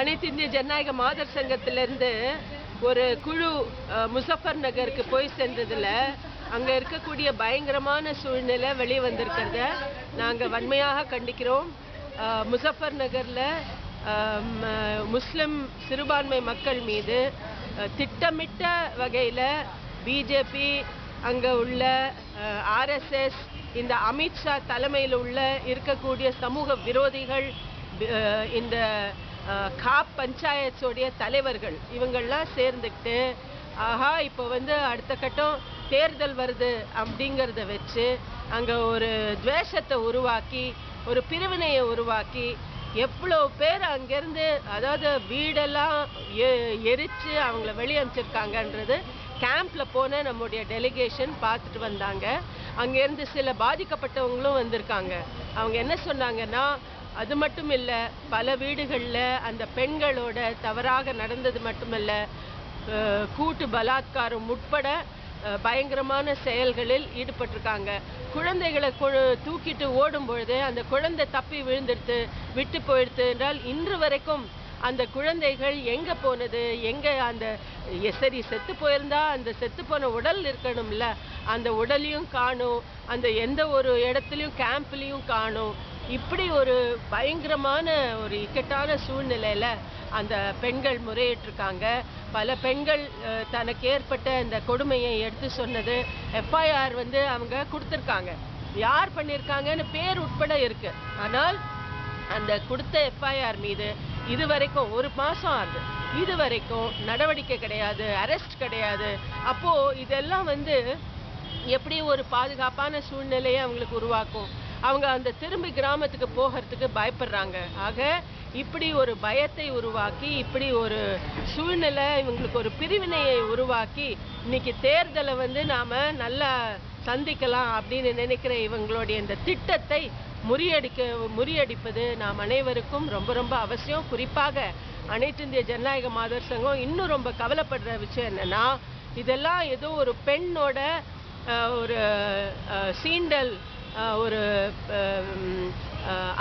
அனைத்து இந்திய ஜனநாயக மாதர் சங்கத்திலிருந்து ஒரு குழு முசஃபர் நகருக்கு போய் சென்றதில் அங்கே இருக்கக்கூடிய பயங்கரமான சூழ்நிலை வெளியே வந்திருக்கிறத நாங்கள் வன்மையாக கண்டிக்கிறோம். முசஃபர் நகரில் முஸ்லிம் சிறுபான்மை மக்கள் மீது திட்டமிட்ட வகையில் பிஜேபி அங்கே உள்ள ஆர்எஸ்எஸ் இந்த அமித்ஷா தலைமையில் உள்ள இருக்கக்கூடிய சமூக விரோதிகள் இந்த காப் பஞ்சாயத்தோடைய தலைவர்கள் இவங்கெல்லாம் சேர்ந்துக்கிட்டு ஆஹா இப்போ வந்து அடுத்த கட்டம் தேர்தல் வருது அப்படிங்கிறத வச்சு அங்கே ஒரு துவேஷத்தை உருவாக்கி ஒரு பிரிவினையை உருவாக்கி எவ்வளோ பேர் அங்கேருந்து அதாவது வீடெல்லாம் எ- எரித்து அவங்கள வெளியே அனுப்பிச்சிருக்காங்கன்றது போன நம்முடைய டெலிகேஷன் பார்த்துட்டு வந்தாங்க. அங்கேருந்து சில பாதிக்கப்பட்டவங்களும் வந்திருக்காங்க. அவங்க என்ன சொன்னாங்கன்னா அது மட்டும் இல்லை பல வீடுகளில் அந்த பெண்களோட தவறாக நடந்தது மட்டுமல்ல கூட்டு பலாத்காரம் உட்பட பயங்கரமான செயல்களில் ஈடுபட்டிருக்காங்க. குழந்தைகளை கு- தூக்கிட்டு ஓடும் பொழுது அந்த குழந்தை தப்பி விழுந்துடுத்து விட்டு போயிடுத்து என்றால் இன்று வரைக்கும் அந்த குழந்தைகள் எங்கே போனது எங்கே அந்த சரி செத்து போயிருந்தா அந்த செத்து போன உடல் இருக்கணும்ல அந்த உடலையும் காணும் அந்த எந்த ஒரு இடத்துலையும் கேம்ப்லேயும் காணும் இப்படி ஒரு பயங்கரமான ஒரு இக்கட்டான சூழ்நிலையில் அந்த பெண்கள் முறையிட்டிருக்காங்க. பல பெண்கள் தனக்கு ஏற்பட்ட இந்த கொடுமையை எடுத்து சொன்னது எஃப்ஐஆர் வந்து அவங்க கொடுத்துருக்காங்க. யார் பண்ணியிருக்காங்கன்னு பேர் உட்பட இருக்கு. ஆனால் அந்த கொடுத்த எஃப்ஐஆர் மீது இது வரைக்கும் ஒரு மாதம் ஆகுது. இது வரைக்கும் நடவடிக்கை கிடையாது அரெஸ்ட் கிடையாது. அப்போது இதெல்லாம் வந்து எப்படி ஒரு பாதுகாப்பான சூழ்நிலையை அவங்களுக்கு உருவாக்கும்? அவங்க அந்த திரும்பி கிராமத்துக்கு போகிறதுக்கு பயப்படுறாங்க. ஆக இப்படி ஒரு பயத்தை உருவாக்கி இப்படி ஒரு சூழ்நிலை இவங்களுக்கு ஒரு பிரிவினையை உருவாக்கி இன்னைக்கு தேர்தலை வந்து நாம் நல்லா சந்திக்கலாம் அப்படின்னு நினைக்கிற இவங்களுடைய இந்த திட்டத்தை முறியடிக்க முறியடிப்பது நாம் அனைவருக்கும் ரொம்ப ரொம்ப அவசியம். குறிப்பாக அனைத்து இந்திய ஜனநாயக மாதர் சங்கம் இன்னும் ரொம்ப கவலைப்படுற விஷயம் என்னென்னா இதெல்லாம் ஏதோ ஒரு பெண்ணோட ஒரு சீண்டல் ஒரு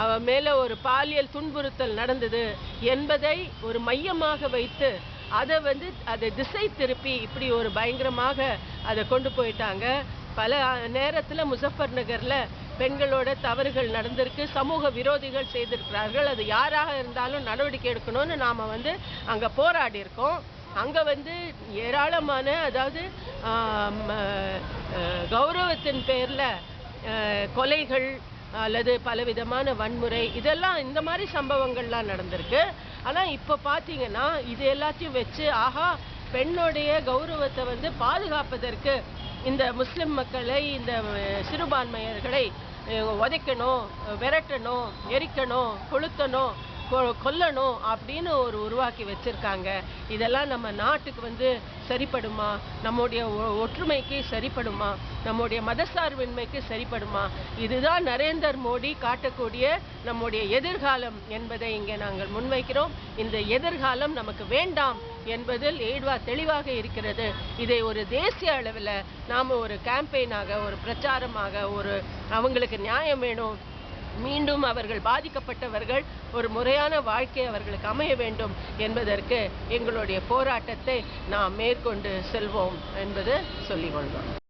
அவ மேலே ஒரு பாலியல் துன்புறுத்தல் நடந்தது என்பதை ஒரு மையமாக வைத்து அதை வந்து அதை திசை திருப்பி இப்படி ஒரு பயங்கரமாக அதை கொண்டு போயிட்டாங்க. பல நேரத்தில் முசஃபர் நகரில் பெண்களோட தவறுகள் நடந்திருக்கு. சமூக விரோதிகள் செய்திருக்கிறார்கள். அது யாராக இருந்தாலும் நடவடிக்கை எடுக்கணும்னு நாம் வந்து அங்கே போராடி இருக்கோம். வந்து ஏராளமான அதாவது கௌரவத்தின் பேரில் கொலைகள் அல்லது பலவிதமான வன்முறை இதெல்லாம் இந்த மாதிரி சம்பவங்கள்லாம் நடந்திருக்கு. ஆனால் இப்போ பார்த்தீங்கன்னா இது எல்லாத்தையும் வச்சு ஆஹா பெண்ணுடைய கௌரவத்தை வந்து பாதுகாப்பதற்கு இந்த முஸ்லிம் மக்களை இந்த சிறுபான்மையர்களை உதைக்கணும் விரட்டணும் எரிக்கணும் கொளுத்தணும் கொல்லணும் அப்படின்னு ஒரு உருவாக்கி வச்சிருக்காங்க. இதெல்லாம் நம்ம நாட்டுக்கு வந்து சரிப்படுமா? நம்முடைய ஒ- ஒற்றுமைக்கு சரிப்படுமா? நம்முடைய மதசார்பின்மைக்கு சரிப்படுமா? இதுதான் நரேந்தர் மோடி காட்டக்கூடிய நம்முடைய எதிர்காலம் என்பதை இங்கே நாங்கள் முன்வைக்கிறோம். இந்த எதிர்காலம் நமக்கு வேண்டாம் என்பதில் ஏழ்வா தெளிவாக இருக்கிறது. இதை ஒரு தேசிய அளவில் நாம் ஒரு கேம்பெயினாக ஒரு பிரச்சாரமாக ஒரு அவங்களுக்கு நியாயம் வேணும் மீண்டும் அவர்கள் பாதிக்கப்பட்டவர்கள் ஒரு முறையான வாழ்க்கை அவர்களுக்கு அமைய வேண்டும் என்பதற்கு எங்களுடைய போராட்டத்தை நாம் மேற்கொண்டு செல்வோம் என்பது சொல்லிக்கொள்வோம்